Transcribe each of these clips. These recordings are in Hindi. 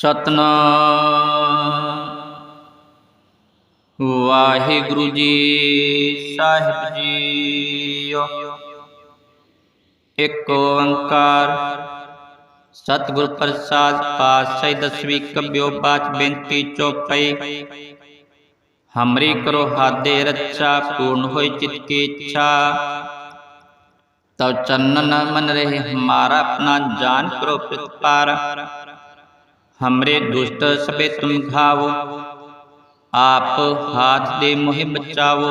ਸਤਨਾਮ ਵਾਹਿਗੁਰੂ ਜੀ ਸਾਹਿਬ ਜੀਓ ਇੱਕ ਓੰਕਾਰ ਸਤਿਗੁਰ ਪ੍ਰਸਾਦ ਪਾਤਸ਼ਾਹੀ ਦਸਵੀਂ ਕਬਿਓ ਬਾਚ ਬੇਨਤੀ ਚੋਪਈ ਹਮਰੀ ਕਰੋ ਹਾਦੇ ਰੱਛਾ ਪੂਰਨ ਹੋਈ ਚਿਤ ਕੀ ਇੱਛਾ ਤਉ ਚੰਨਨ ਮਨ ਰਹੇ ਹਮਾਰਾ ਆਪਣਾ ਜਾਨ ਕਰੋ ਪ੍ਰਤਪਾਰ हमरे दुष्ट सबे तुम घावो आप हाथ दे मोहि बचावो।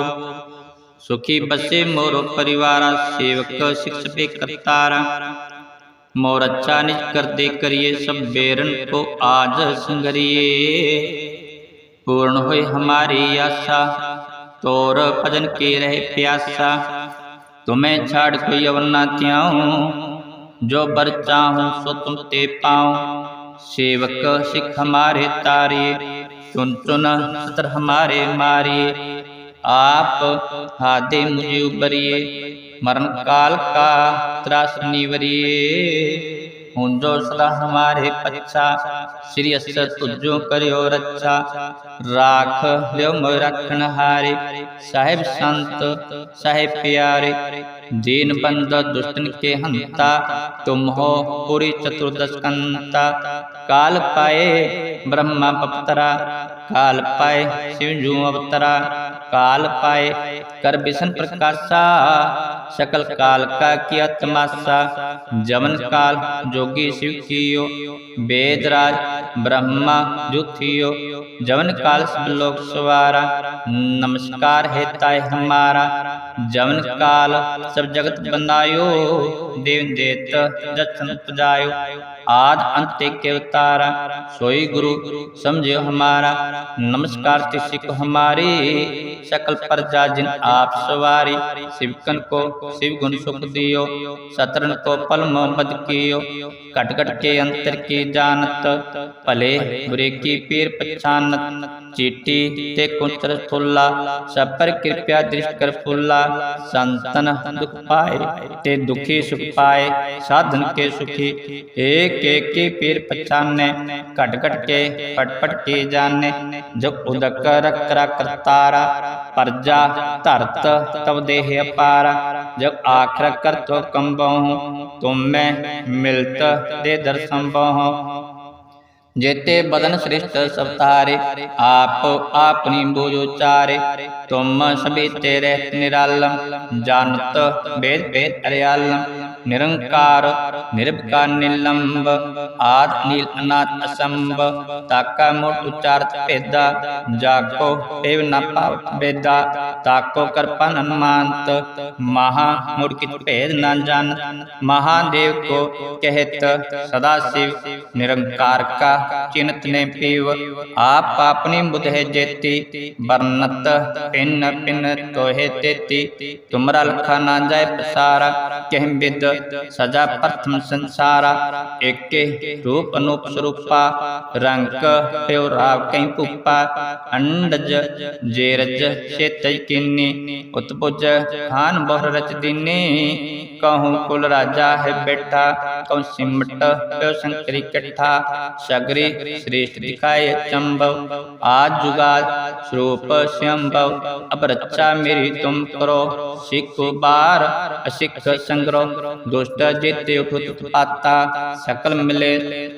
सुखी बसे मोर परिवार, सेवक शिक्ष पे मोर अच्छा निज कर दे करिए सब बेरन को आज संगरिए। पूर्ण होए हमारी आशा, तोर भजन के रहे प्यासा। तुम्हें छाड़ कोई अवना त्याऊं, जो बर चाहूँ सो तुम ते पाऊँ। ਸੇਵਕ ਸਿੱਖ ਹਮਾਰੇ ਤਾਰੇ ਚੁਨ ਚੁਨ ਸਤਰ ਹਮਾਰੇ ਮਾਰੇ। ਆਪ ਹਾਦੇ ਮੁਝੇ ਉਬਰੀਏ ਮਰਨ ਕਾਲ ਕਾ ਤਰਾਸ ਨਿਵਰੀਏ ਹੁਣ ਜੋ ਸਦਾ ਹਮਾਰੇ ਪਛਾ, ਸ੍ਰੀ ਅਸ ਤੁਜੋ ਕਰਿਓ ਰੱਛਾ। ਰਾਖ ਲਿਓ ਮੋ ਰੱਖਣ ਹਾਰੇ, ਸਾਹਿਬ ਸੰਤ, ਸਾਹਿਬ ਪਿਆਰੇ। दीन बंद दुष्टन के हंता, तुम हो पूरी चतुर्दश कंता। काल पाए ब्रह्मा पपतरा काल पाए शिवजू अवतरा। काल पाए कर विष्ण प्रकाशा सकल काल का किया तमाशा। जमन काल जोगी शिव कियो वेदराज ब्रह्मा जुथियो जवन काल सब लोग सवारा नमस्कार है ताय हमारा। जवन काल सब जगत बनायो देव देत जचन आद अंत के अवतारा सोई गुरु समझो हमारा। नमस्कार तिसी हमारी। सकल प्रजा जिन आप सवारी। शिवकन को शिव गुण सुख दियो। सतरन को पल मोहम्मद कियो। कट कट के अंतर की जानत। भले बुरे की पीर पहचानत चीटी ते कुंतर फुल्ला सब पर कृपया दृष्ट कर फुल्ला। संतन दुख पाए ते दुखी सुख पाए, साधन के सुखी एक एक की पीर पहचाने कट कट के पट पट के जाने जब उदक रख करतारा, प्रजा धरत तब देह अपारा जब आखर कर तो कंबहूँ तुम में मिलत दे दर्शन बहु जेते बदन श्रेष्ठ सब तारे, आप अपनी बोझ उचारे तुम सभी तेरे निरालम, जानत वेद वेद अरियालम। निरंकार निर्भकार निलंब आद नील अनाथ असंभ ताका मूर्त उच्चारत भेदा जाको एव न पावत वेदा ताको करपन अनुमानत महा मूर्त कित भेद न जान महादेव को कहत सदा शिव निरंकार का चिन्हत ने पीव, आप अपनी बुध है जेती बरनत पिन पिन तो है तेती, तुमरा लखा ना जाय प्रसारा कह विद सजा प्रथम संसारा एक रूप अनूप स्वरूपा रंग प्यो राव कहीं पुपा अंडज जेरज तय किन्नी उत्पुज खान बहु रच दिनी कहूँ कुल राजा है बेटा कहूँ सिमट प्यो शंकरी कट्ठा सगरी श्रेष्ठ दिखाए चंबव आज जुगाल स्वरूप स्वयंभव अब रक्षा मेरी तुम करो सिख बार असिख संग्रह दुष्ट जित उठुत पाता सकल मिले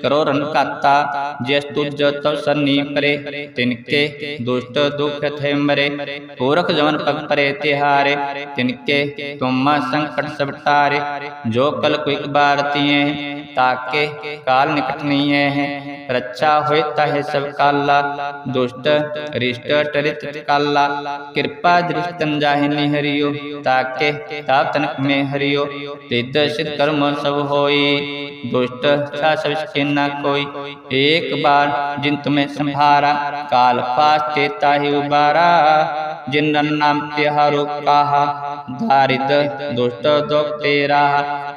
करो रन काता जस तुझ तव सन्नी परे तिनके दुष्ट दुख थे मरे पूरख जवन पग परे तिहारे तिनके तुम संकट सब तारे जो कल को एक बार तिये ताके काल निकट नहीं है रक्षा होता है सब काला, दुष्ट, रिष्ट, टरित काला। कृपा दृष्टन जाहि निहरियो ताके ताप तनक में हरियो। सिद्ध सिद्ध कर्म सब होई, दुष्ट छा सब न कोई। एक बार जिन तुम्हें संभारा, काल पास चेता ही उबारा। जिन नाम तिहारो कहा दारिद दुष्ट, दुख तेरा।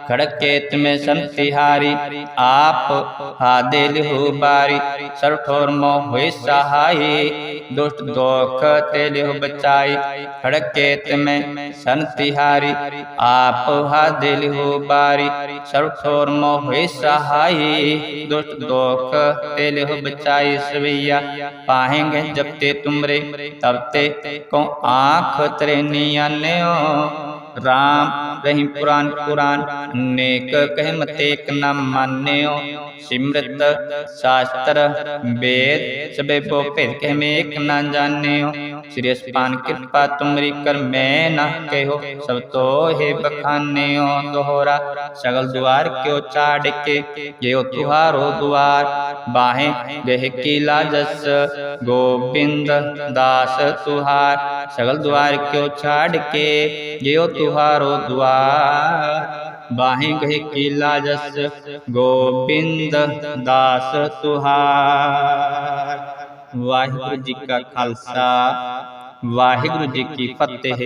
खड़क केत में संतिहारी आप आदिल हो बारी। सर्व ठोर मोह सहाय सहाई, दुष्ट दोख तेल हो बचाई। खड़क केत में संतिहारी आप आदिल हो बारी। सर्व ठोर मोह सहाय सहाई, दुष्ट दोख तेल हो बचाई। सवैया, पाहेंगे जब ते तुमरे, तब ते को आँख तेरे नियन। राम रही पुराण पुराण, नेक कह मतेक न मान्यो सिमृत शास्त्र, वेद, सबे भो भेद कह में एक न जान्यो श्री स्पान कृपा तुमरी कर मैं न कहो, सब तो हे बखाने दोहरा। सगल द्वार क्यों चाड़ के ये तुहारो द्वार बाहें गह की लाजस गोविंद दास तुहार सगल द्वार क्यों छाड़ के यो तुहारो द्वार बाहें गहे कीला जस गोबिंद दास तुहार वाहिगुरु जी का खालसा वाहिगुरु जी की फतेह